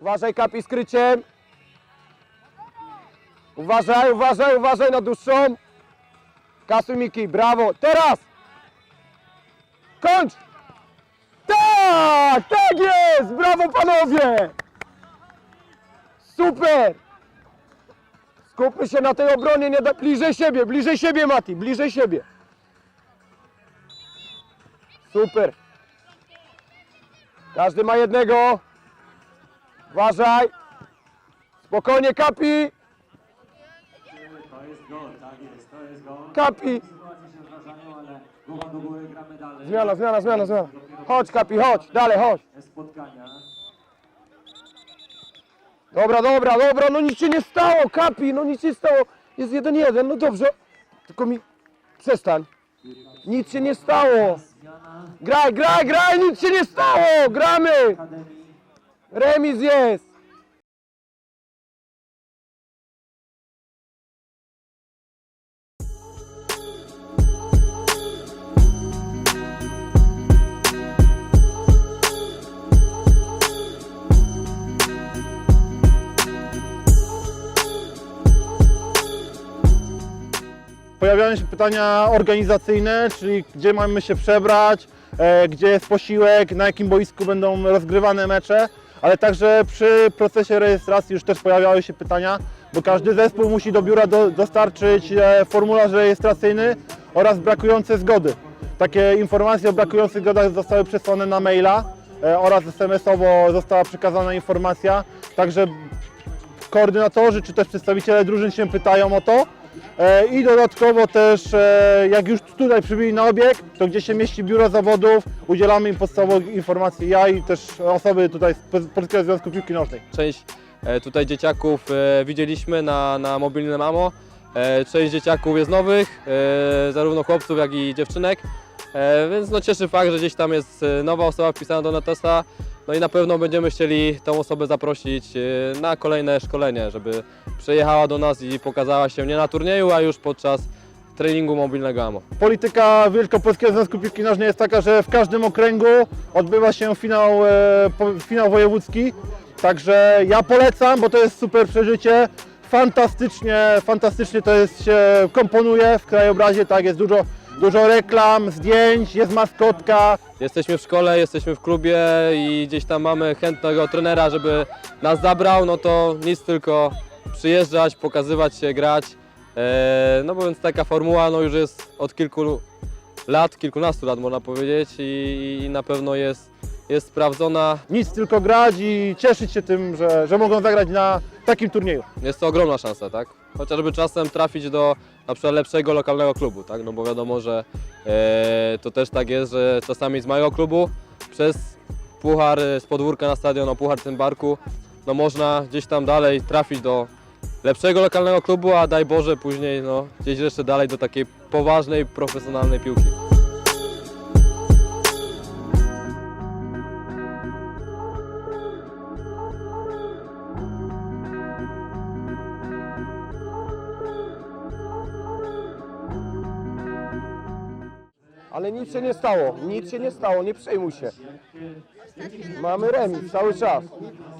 Uważaj, kapi skryciem. Uważaj, uważaj, uważaj na dłuższą. Kasuj Miki, brawo. Teraz! Kończ! Tak! Tak jest! Brawo panowie! Super! Skupmy się na tej obronie, nie da... bliżej siebie, bliżej siebie Mati, bliżej siebie. Super. Każdy ma jednego. Uważaj. Spokojnie, kapi. To jest gol, tak jest, to jest gol. Kapi. Zmiana, zmiana, zmiana, zmiana. Chodź, kapi, chodź. Dalej, chodź. Dobra, dobra, dobra, no nic się nie stało, kapi, no nic się nie stało. Jest jeden jeden, no dobrze. Tylko mi... Przestań. Nic się nie stało. Graj, graj, graj, nic się nie stało. Gramy. Remis jest. Pojawiają się pytania organizacyjne, czyli gdzie mamy się przebrać, e, gdzie jest posiłek, na jakim boisku będą rozgrywane mecze, ale także przy procesie rejestracji już też pojawiały się pytania, bo każdy zespół musi do biura do, dostarczyć e, formularz rejestracyjny oraz brakujące zgody. Takie informacje o brakujących zgodach zostały przesłane na maila e, oraz SMS-owo została przekazana informacja, także koordynatorzy czy też przedstawiciele drużyn się pytają o to. E, I dodatkowo też, e, jak już tutaj przybyli na obiekt, to gdzie się mieści biuro zawodów, udzielamy im podstawowych informacji. Ja i też osoby tutaj z Pol- Polskiego Związku Piłki Nożnej. Część e, tutaj dzieciaków widzieliśmy na, na mobilnym AMO. E, Część dzieciaków jest nowych, zarówno chłopców, jak i dziewczynek. Więc no cieszy fakt, że gdzieś tam jest nowa osoba wpisana do Netosa. No i na pewno będziemy chcieli tą osobę zaprosić e, na kolejne szkolenie, żeby przyjechała do nas i pokazała się nie na turnieju, a już podczas treningu mobilnego AMO. Polityka Wielkopolskiego Związku Piłki Nożnej jest taka, że w każdym okręgu odbywa się finał, e, finał wojewódzki. Także ja polecam, bo to jest super przeżycie. Fantastycznie, fantastycznie to jest, się komponuje w krajobrazie, tak, jest dużo, dużo reklam, zdjęć, jest maskotka, Jesteśmy w szkole, jesteśmy w klubie i gdzieś tam mamy chętnego trenera, żeby nas zabrał, no to nic tylko przyjeżdżać, pokazywać się, grać. E, No bo więc taka formuła no już jest od kilku lat, kilkunastu lat można powiedzieć i, i na pewno jest, jest sprawdzona. nic tylko grać i cieszyć się tym, że, że mogą zagrać na takim turnieju. Jest to ogromna szansa, tak? Chociażby czasem trafić do na przykład lepszego lokalnego klubu, tak? No bo wiadomo, że e, to też tak jest, że czasami z małego klubu przez puchar e, z podwórka na stadion, o puchar tym barku, no można gdzieś tam dalej trafić do lepszego lokalnego klubu, a daj Boże później no, gdzieś jeszcze dalej do takiej poważnej, profesjonalnej piłki. Ale nic się nie stało, nic się nie stało, nie przejmuj się. Mamy remis cały czas.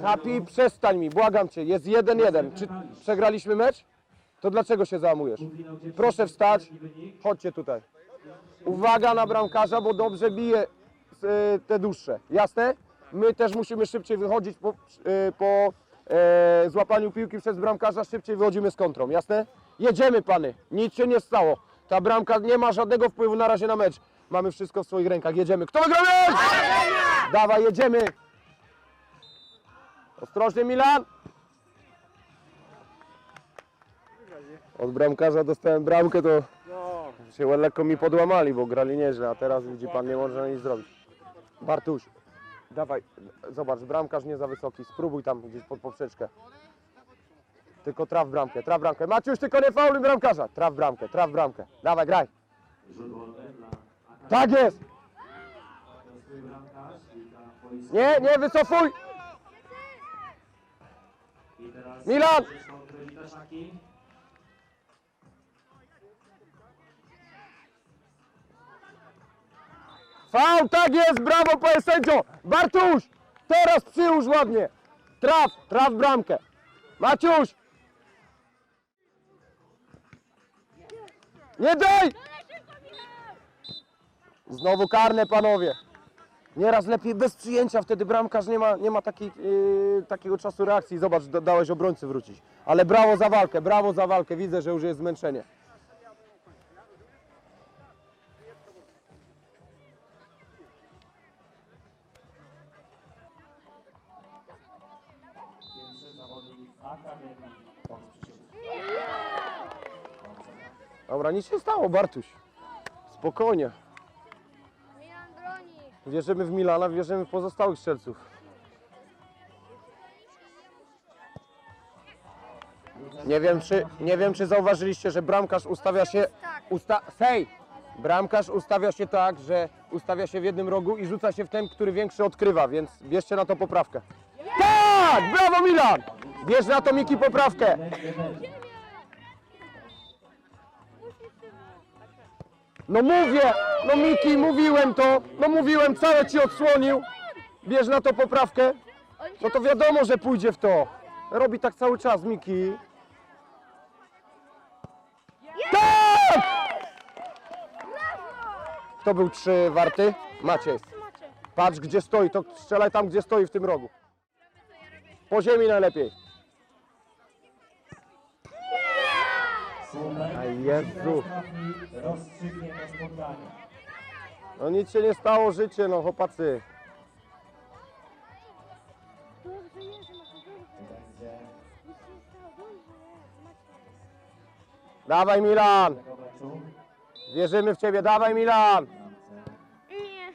Kapi, przestań mi, błagam cię, jest jeden jeden. Czy przegraliśmy mecz? To dlaczego się załamujesz? Proszę wstać, chodźcie tutaj. Uwaga na bramkarza, bo dobrze bije y, te dłuższe. Jasne? My też musimy szybciej wychodzić po, y, po e, złapaniu piłki przez bramkarza, szybciej wychodzimy z kontrą. Jasne? Jedziemy pany, nic się nie stało. Ta bramka nie ma żadnego wpływu na razie na mecz. Mamy wszystko w swoich rękach, jedziemy. Kto wygra mecz? Dawaj, jedziemy. Ostrożnie Milan. Od bramkarza dostałem bramkę, to się lekko mi podłamali, bo grali nieźle, a teraz widzi pan, nie można nic zrobić. Bartuś, dawaj, zobacz, bramkarz nie za wysoki, spróbuj tam gdzieś pod poprzeczkę. Tylko traf bramkę, traf bramkę. Maciuś, tylko nie fauluj bramkarza. Traf bramkę, traf bramkę. Dawaj, graj. Tak jest. Nie, nie, wycofuj. Milan! Faul, tak jest, brawo panie sędzio! Bartuś, teraz przyłóż ładnie. traf, traf bramkę. Maciuś! Nie daj! Znowu karne, panowie. Nieraz lepiej bez przyjęcia, wtedy bramkarz nie ma, nie ma takiej, yy, takiego czasu reakcji. Zobacz, da- dałeś obrońcy wrócić. Ale brawo za walkę, brawo za walkę. Widzę, że już jest zmęczenie. Dobra, nic się stało, Bartuś. Spokojnie. Milan broni. Wierzymy w Milana, wierzymy w pozostałych strzelców. Nie wiem, czy, nie wiem, czy zauważyliście, że bramkarz ustawia się. Usta, sej! Bramkarz ustawia się tak, że ustawia się w jednym rogu i rzuca się w ten, który większy odkrywa, więc bierzcie na to poprawkę. Tak! Brawo Milan! Bierz na to Miki poprawkę. No mówię! No Miki, mówiłem to! No mówiłem, całe ci odsłonił! Bierz na to poprawkę. No to wiadomo, że pójdzie w to. Robi tak cały czas, Miki. Tak! Kto był trzy warty? Maciej. Patrz, gdzie stoi, to strzelaj tam, gdzie stoi w tym rogu. Po ziemi najlepiej. A Jezu. Rozstrzygnie to spotkanie. No nic się nie stało, życie, no chłopacy. Dobrze jest, masz dobrze. Będzie Nic się nie stało, dobrze jest, macie. Dawaj Milan! tego meczu. Wierzymy w Ciebie, dawaj Milan! Nie.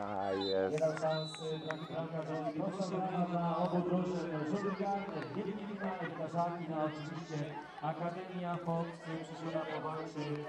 A jest. Nie dał szansy bramkarzowi. Proszę brawa dla obu drużyn. Rzuty karne, wielki finał, Kaszaki, no oczywiście Akademia Fox przyszła powalczy.